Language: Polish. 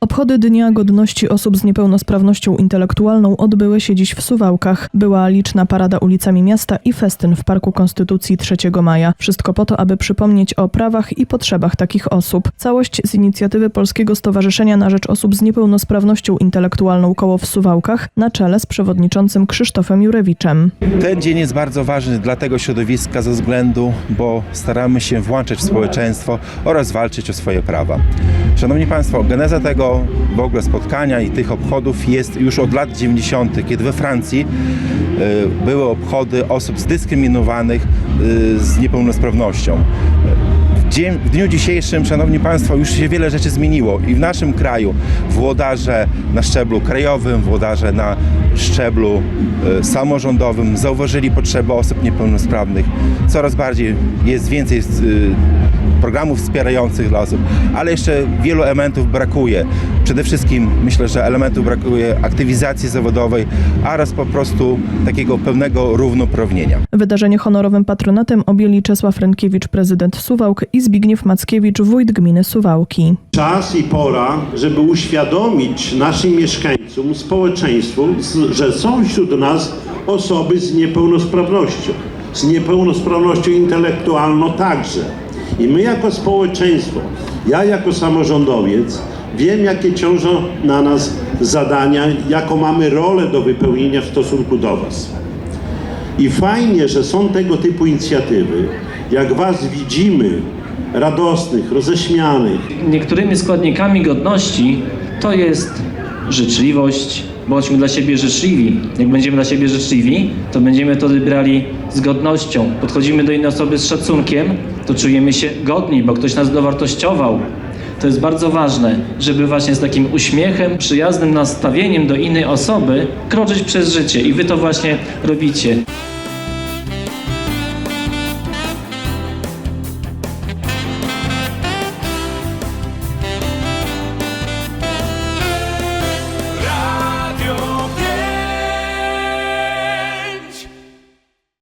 a Obchody Dnia Godności Osób z Niepełnosprawnością Intelektualną odbyły się dziś w Suwałkach. Była liczna parada ulicami miasta i festyn w Parku Konstytucji 3 maja. Wszystko po to, aby przypomnieć o prawach i potrzebach takich osób. Całość z inicjatywy Polskiego Stowarzyszenia na Rzecz Osób z Niepełnosprawnością Intelektualną Koło w Suwałkach na czele z przewodniczącym Krzysztofem Jurewiczem. Ten dzień jest bardzo ważny dla tego środowiska ze względu, bo staramy się włączać w społeczeństwo oraz walczyć o swoje prawa. Szanowni Państwo, geneza tego w ogóle spotkania i tych obchodów jest już od lat 90., kiedy we Francji y, były obchody osób zdyskryminowanych y, z niepełnosprawnością. Dzień- W dniu dzisiejszym, Szanowni Państwo, już się wiele rzeczy zmieniło i w naszym kraju włodarze na szczeblu krajowym, włodarze na szczeblu e, samorządowym zauważyli potrzeby osób niepełnosprawnych. Coraz bardziej jest więcej e, programów wspierających dla osób, ale jeszcze wielu elementów brakuje. Przede wszystkim myślę, że elementów brakuje aktywizacji zawodowej oraz po prostu takiego pełnego równoprawnienia. Wydarzenie honorowym patronatem objęli Czesław Rękiewicz, prezydent Suwałk i Zbigniew Mackiewicz, wójt gminy Suwałki. Czas i pora, żeby uświadomić naszym mieszkańcom, społeczeństwu, że są wśród nas osoby z niepełnosprawnością, z niepełnosprawnością intelektualną także. I my jako społeczeństwo, ja jako samorządowiec, wiem jakie ciążą na nas zadania, jaką mamy rolę do wypełnienia w stosunku do Was. I fajnie, że są tego typu inicjatywy. Jak Was widzimy, radosnych, roześmianych, niektórymi składnikami godności to jest życzliwość. Bądźmy dla siebie życzliwi. Jak będziemy dla siebie życzliwi, to będziemy to brali z godnością. Podchodzimy do innej osoby z szacunkiem, to czujemy się godni, bo ktoś nas dowartościował. To jest bardzo ważne, żeby właśnie z takim uśmiechem, przyjaznym nastawieniem do innej osoby kroczyć przez życie i wy to właśnie robicie.